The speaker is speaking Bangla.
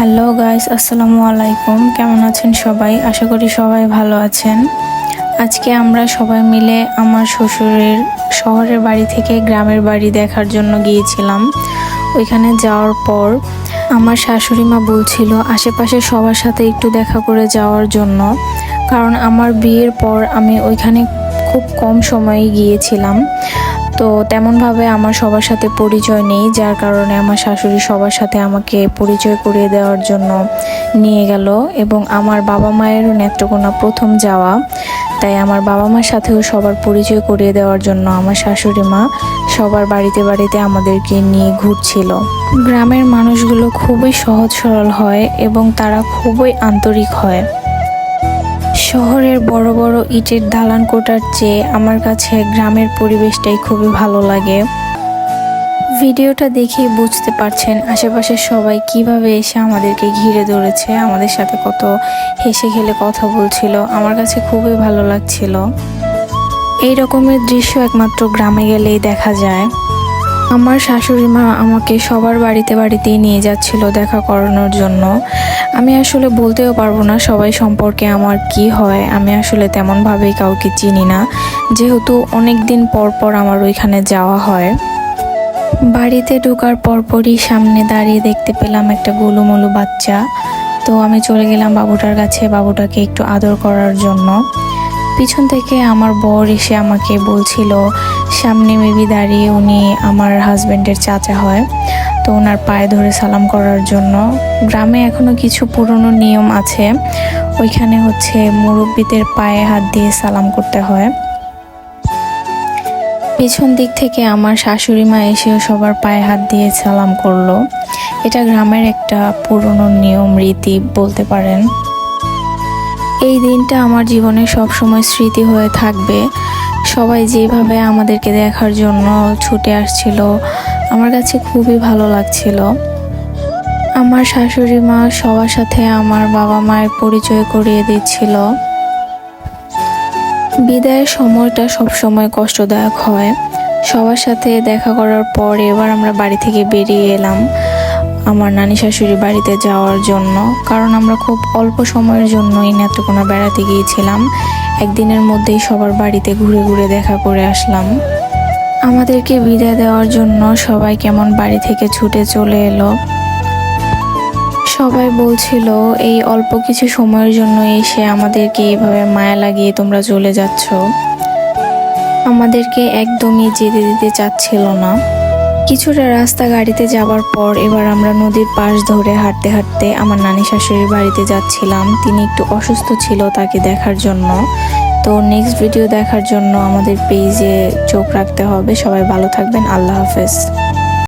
হ্যালো গাইস, আসসালামু আলাইকুম। কেমন আছেন সবাই? আশা করি সবাই ভালো আছেন। আজকে আমরা সবাই মিলে আমার শ্বশুরের শহরের বাড়ি থেকে গ্রামের বাড়ি দেখার জন্য গিয়েছিলাম। ওইখানে যাওয়ার পর আমার শাশুড়ি মা বলছিল, আশেপাশে সবার সাথে একটু দেখা করে যাওয়ার জন্য। কারণ আমার বিয়ের পর আমি ওইখানে খুব কম সময়ে গিয়েছিলাম। তো তেমনভাবে আমার সবার সাথে পরিচয় নেই, যার কারণে আমার শাশুড়ি সবার সাথে আমাকে পরিচয় করিয়ে দেওয়ার জন্য নিয়ে গেল এবং আমার বাবা মায়েরও নেত্রকোনা প্রথম যাওয়া। তাই আমার বাবা মার সাথেও সবার পরিচয় করিয়ে দেওয়ার জন্য আমার শাশুড়ি মা সবার বাড়িতে বাড়িতে আমাদেরকে নিয়ে ঘুরছিল। গ্রামের মানুষগুলো খুবই সহজ সরল হয় এবং তারা খুবই আন্তরিক হয়। শহরের বড় বড় ইটের দালান কোটার চেয়ে আমার কাছে গ্রামের পরিবেশটাই খুবই ভালো লাগে। ভিডিওটা দেখে বুঝতে পারছেন আশেপাশের সবাই কীভাবে এসে আমাদেরকে ঘিরে ধরেছে, আমাদের সাথে কত হেসে খেলে কথা বলছিল, আমার কাছে খুবই ভালো লাগছিল। এই রকমের দৃশ্য একমাত্র গ্রামে গেলেই দেখা যায়। আমার শাশুড়ি মা আমাকে সবার বাড়িতে বাড়িতেই নিয়ে যাচ্ছিল দেখা করানোর জন্য। আমি আসলে বলতেও পারব না সবাই সম্পর্কে আমার কি হয়। আমি আসলে তেমনভাবেই কাউকে চিনি না। যেহেতু অনেক দিন পর পর আমার ওইখানে যাওয়া হয়। বাড়িতে ঢোকার পরপরই সামনে দাঁড়িয়ে দেখতে পেলাম একটা গোলুমলু বাচ্চা। তো আমি চলে গেলাম বাবুটার কাছে, বাবুটাকে একটু আদর করার জন্য। পিছন থেকে আমার বর এসে আমাকে বলছিল সামনে মেবি দাঁড়িয়ে উনি আমার হাজব্যান্ডের চাচা হয়। তো ওনার পায়ে ধরে সালাম করার জন্য। গ্রামে এখনও কিছু পুরনো নিয়ম আছে। ওইখানে হচ্ছে মুরব্বীদের পায়ে হাত দিয়ে সালাম করতে হয়। পেছন দিক থেকে আমার শাশুড়ি মা এসেও সবার পায়ে হাত দিয়ে সালাম করল। এটা গ্রামের একটা পুরনো নিয়ম, রীতি বলতে পারেন। এই দিনটা আমার জীবনে সবসময় স্মৃতি হয়ে থাকবে। সবাই যেভাবে আমাদেরকে দেখার জন্য ছুটে আসছিল, আমার কাছে খুবই ভালো লাগছিল। আমার শাশুড়ি মা সবার সাথে আমার বাবা মায়ের পরিচয় করিয়ে দিচ্ছিল। বিদায়ের সময়টা সবসময় কষ্টদায়ক হয়। সবার সাথে দেখা করার পর এবার আমরা বাড়ি থেকে বেরিয়ে এলাম। আমার নানি শাশুড়ি বাড়িতে যাওয়ার জন্য, কারণ আমরা খুব অল্প সময়ের জন্যই নেত্রকোনা বেড়াতে গিয়েছিলাম। একদিনের মধ্যেই সবার বাড়িতে ঘুরে ঘুরে দেখা করে আসলাম। আমাদেরকে বিদায় দেওয়ার জন্য সবাই কেমন বাড়ি থেকে ছুটে চলে এলো। সবাই বলছিল, এই অল্প কিছু সময়ের জন্য এসে আমাদেরকে এইভাবে মায়া লাগিয়ে তোমরা চলে যাচ্ছ। আমাদেরকে একদমই যেতে দিতে চাচ্ছিল না। কিছুটা রাস্তা গাড়িতে যাবার পর এবার আমরা নদীর পাশ ধরে হাঁটতে হাঁটতে আমার নানি শাশুড়ির বাড়িতে যাচ্ছিলাম। তিনি একটু অসুস্থ ছিল তাকে দেখার জন্য। তো নেক্সট ভিডিও দেখার জন্য আমাদের পেজে চোখ রাখতে হবে। সবাই ভালো থাকবেন। আল্লাহ হাফেজ।